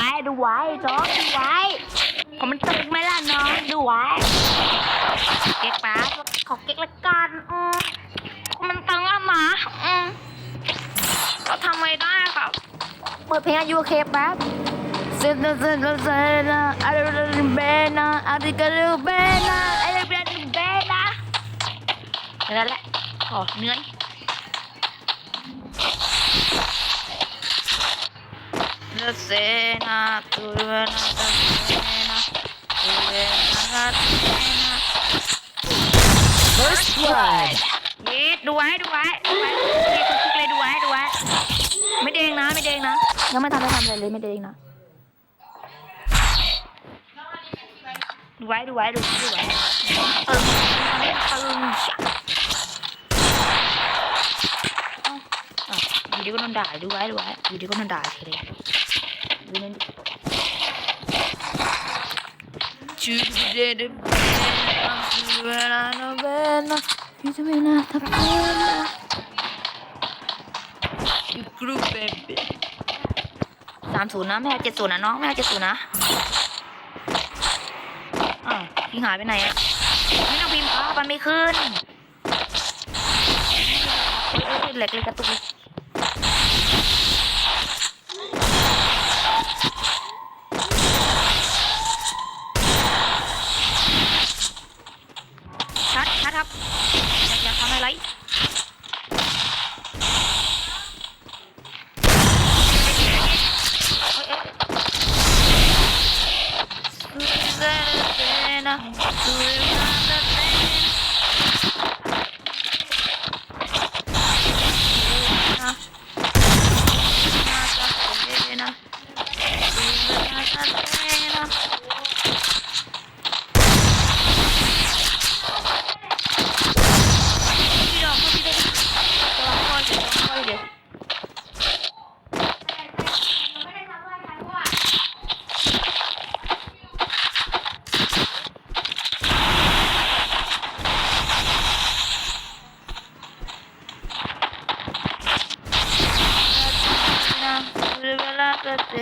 ไว้น้องดูไว้ผมมันตึงไหมล่ะน้องดูไว้เก๊กป้าขอเก๊กละกันอืมมันตึงอะหมาอืมก็ทำไม่ได้ครับเปิดเพลงยุเคแป๊บเซนเซนเซนอะไรเบนะอะไรกันเบนะอะไรกันเบนะนั่นแหละขอเนื้อ หนื่อย La cena, tu la cena, tu la cena. First blood. ย็ดดูไว้ดูไว้ดูไว้เย็ดทุกเลยดูไว้ดูไว้ไม่เด้งนะไม่เด้งนะยังไม่ทำไม่ทำอะไรเลยไม่เด้งนะดูไว้ดูไว้ดูดูไว้เออเออชักเอ้าอะอยู่ดีก็โดนด่าดูไว้ดูไว้อยู่ดีก็โดนด่าเฉยเลย ดูนั่นดิชูเดเดเบนะชูเวลาโนนะชูเวลาทับเบนะยูกรูเบบีสามศูนย์นะไม่เอาเจ็ดศูนย์นะน้องไม่เอาเจ็ดศูนย์นะอ้าวพิงหายไปไหนอะไม่ต้องพิมพ์ครับมันไม่ขึ้นเอ้ยเอ้ยเอ้ยเหล็กเลยกระตุกเลย ชัดชัดครับอยากอยากทำอะไรเอ้ยเอ้ยนะดูนะพี่ด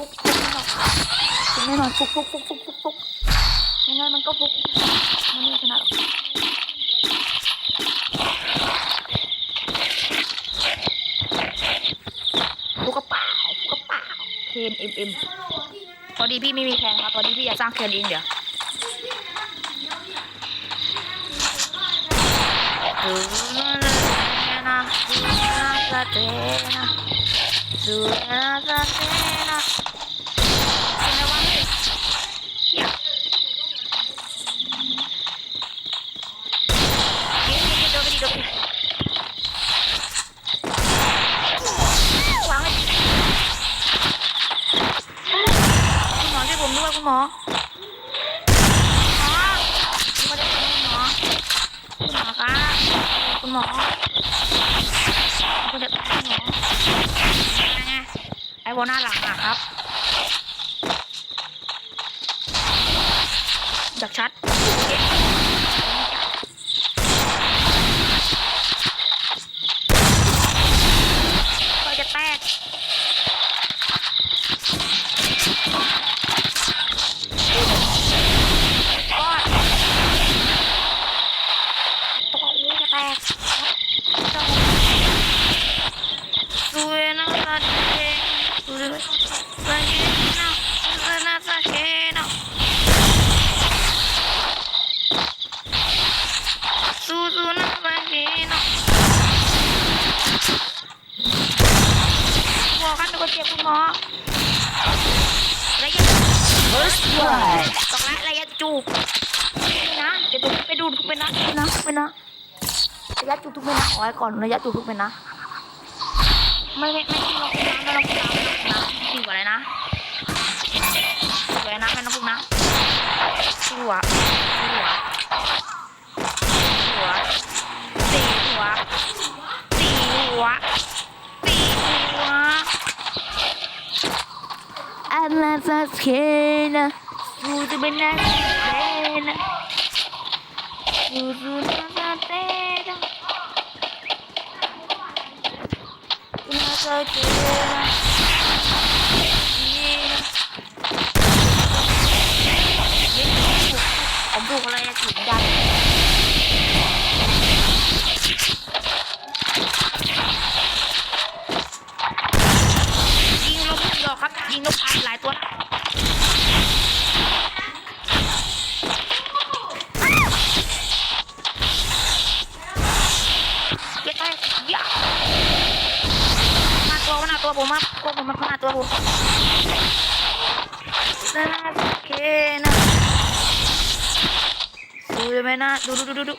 ฟุกฟุกแน่นอนฟุกฟุกฟุกฟุกฟุกฟุกยังไงมันก็ฟุกมันไม่ชนะหรอกฟุกกระเป๋าฟุกกระเป๋าเคนเอ็มเอ็มพอดีพี่ไม่มีแคนครับพอดีพี่อยากสร้างเคนเองเดี๋ยว Suena, suena la tena. Suena la tena. Suena มด้วยคุณหมอหมอคุณหมอคุณหมอคุณหมอคะคุณหมอคุณจะคุณหมอไงไอ้โบหน้าหลังอะครับดักชัดก็จะแตก ก้อนตัวนี้จะแตกสุเรนาซาเชสุเรนาซาเชนาสุเรนาซาเชนาสุสุนาซาเชนาหม อกันตัวเจ็บคุณหมอระยะ First blood. ตอกละระยะจูบนะเดี๋ยวผมไปดูทุกเป็นนะทุกเป็นนะทุกเป็นนะระยะจูบทุกเป็นนะขอไว้ก่อนระยะจูบทุกเป็นนะไม่ไม่ไม่ต้องลงน้ำไม่ต้องลงน้ำไม่ต้องลงน้ำดีกว่าเลยนะดีกว่าเลยนะไม่ต้องลงน้ำสี่หัวสี่ banana skin. Suzu banana skin. Suzu banana skin. Banana skin. ตัวผมมามาตัวผมน่าโอเคนะดูเลยไหมนะดูดูดูดูดู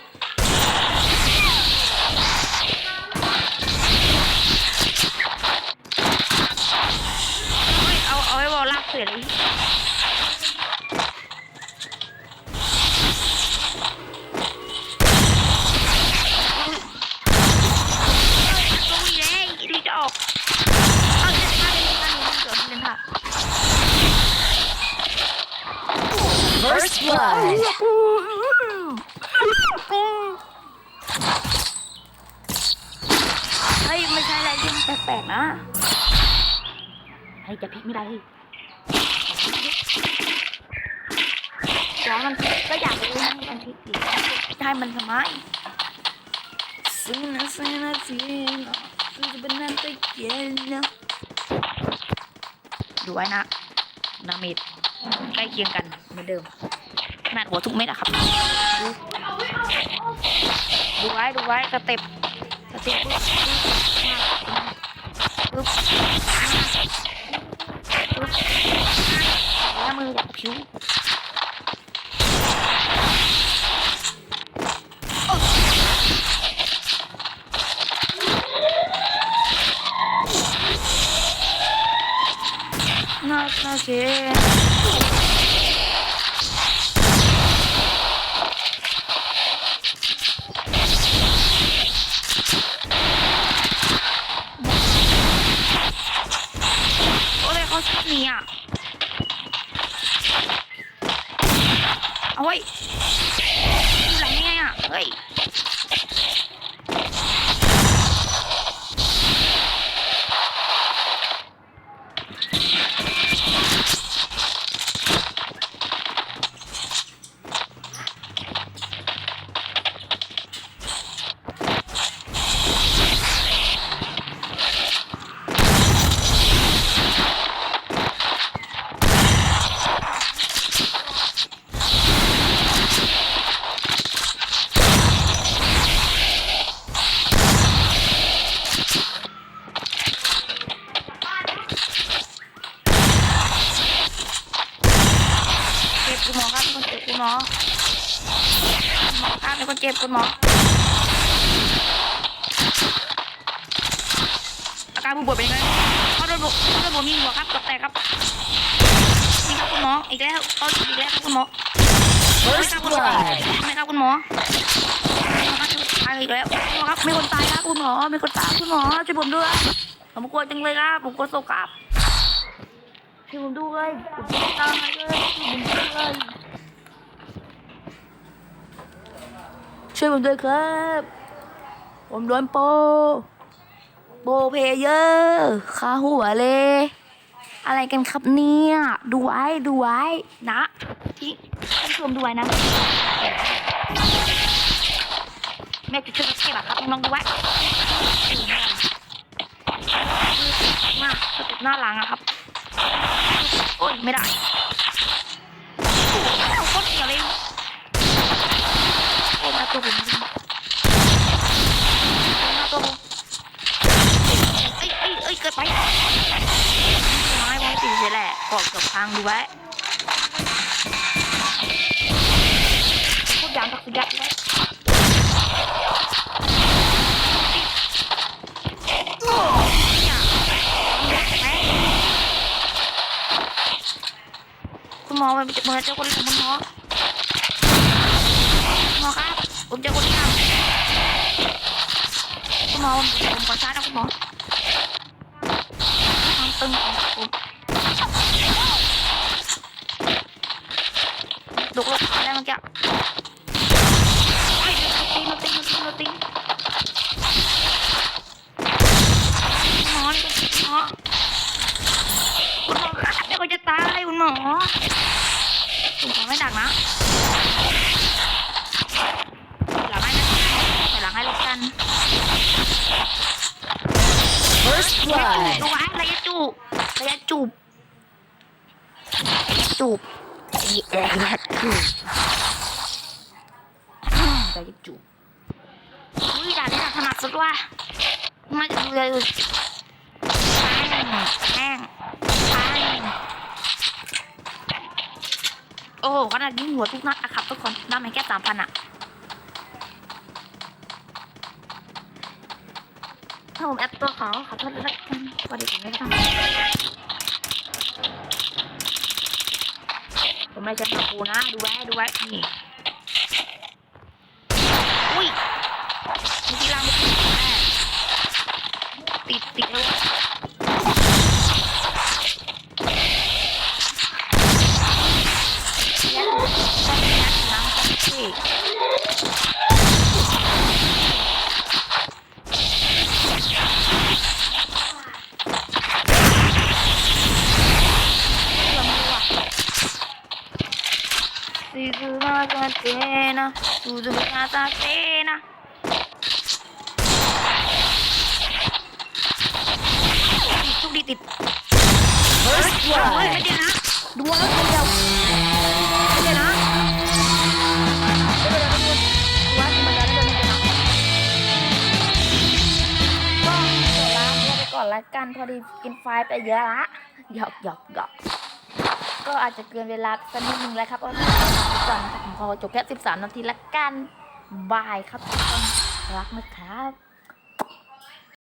เอาเอาไว้วอลลากเสร็จเลยตัวใหญ่ดีจะออกเอาเล่นท่าเล่นท่านี้เกิดเล่นท่า First blood. เฮ้ยไม่ใช่อะไรที่มัน แปลกๆนะเฮ้ยจะพลิกไม่ได้เฮ้ยแล้วมันก็อยากรู้นะมันพลิกอยู่จะให้มันทำไมซื้อนะซื้อนะซื้อนะซื้อจะเป็นนั่นตะเกียนนะดูไว้นะนามิดใกล้เคียงกันเหมือนเดิมขนาดหัวทุกเม็ดอะครับ ดูดูไว้ดูไว้สเต็ปสเต็ป ปึ๊บปึ๊บปึ๊บแล้วมืออยากผิวน่าน่าเชื่อโอ้ยเขาชอบหนี้อะเอาไว้ยอยู่หลังนี่ไงอะ เฮ้ย เจ็บคุณหมอครับเป็นคนเจ็บคุณหมอคุณหมอครับเป็นคนเจ็บคุณหมอ อาการผู้ป่วยเป็นยังไงเขาโดนบุกเขาโดนบุกมีหัวครับตกแตกครับนี่ครับคุณหมออีกแล้วเขาอีกแล้วครับคุณหมอไม่ค First รับคุณหมอ blood. ไม่ครับคุณหมอตายอีกแล้วคุณหมอครับมีคนตายครับคุณหมอมีคนตายคุณหมอช่วยผมด้วยผมกลัวจังเลยครับผมกลัวโซกับช่วยผมด้วยผมจะตายเลยช่วยผมด้วยช่วยผมด้วยครับ ผมโดนโป โปเพเยอร์คาหัวเลย อะไรกันครับเนี่ย ดูไว้ ดูไว้ นะพี่ท่านผู้ชมดูไว้นะ แม่จะช่วยเก็บอะครับน้องดูไว้มาสเต็ปหน้าหลังอะครับ โอ้ย ไม่ได้ หมอผมจะเจ้าคนนี้คุณหมอมอครับผมจะคนนี้ครับคุณมอผมขอชาร์จนะคุณหมอตึงของ ระยะจูบระยะจูบระยะจูบอุ้ยด่านนี้ด่ถนัดสุดว่ะมาดูเลยแห้งแห้งแห้งโอ้ขนาดยิงหัวทุกนัดอะครับทุกคนได้ไหมแค่สามพันอะถ้าผมแอปตัวเขาขอโทษด้วยละกันสวัสดีผมไม่ทำ ผมไม่ใช่ตะปูนะ ดูไว้ ดูไว้ นี่ อุ้ยมีที่ล่างมีทีแม่ติด ติดแล้วยัดยัดน้ำกันสิ Si tu no catena, tu tu cata pena. ติดทุกดีติด First เฮ้ย blood. ไม่ได้นะดูแล้วคนเดียวไม่ได้นะไม่ได้นะดูว่าธรรมดาไม่ได้ไม่ได้นะก็เดี๋ยวลาไปก่อนละกันพอดีกินไฟล์ไปเยอะละหยอกหยอกหยอก ก็อาจจะเกินเวลาสักนิดนึงแล้วครับก็ก่อนนะครับผมขอจบแค่13 นาทีละกันบายครับทุกคนรักนะครับ